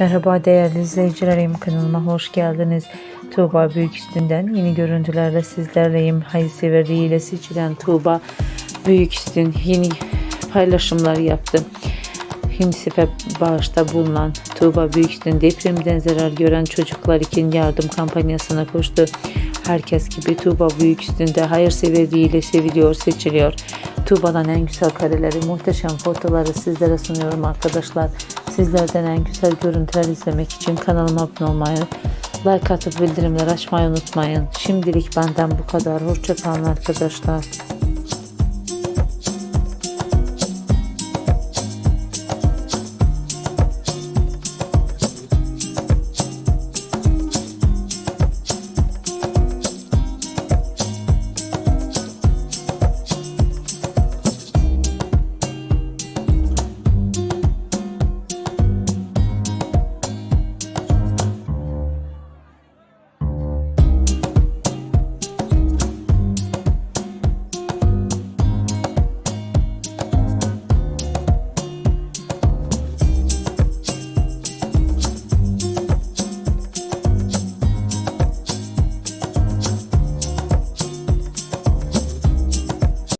Merhaba değerli izleyicilerim kanalıma hoş geldiniz. Tuğba Büyük Üstün'den yeni görüntülerle sizlerleyim. Hayırseverliğiyle seçilen Tuğba Büyük Üstün yeni paylaşımlar yaptı. UNICEF'e bağışta bulunan Tuğba Büyüküstün depremden zarar gören çocuklar için yardım kampanyasına koştu. Herkes gibi Tuğba Büyüküstün de hayırseverliğiyle seviliyor, seçiliyor. Tuğba'dan en güzel kareleri, muhteşem fotoları sizlere sunuyorum arkadaşlar. Sizlerden en güzel görüntüler izlemek için kanalıma abone olmayı, like atıp bildirimler açmayı unutmayın. Şimdilik benden bu kadar. Hoşçakalın arkadaşlar.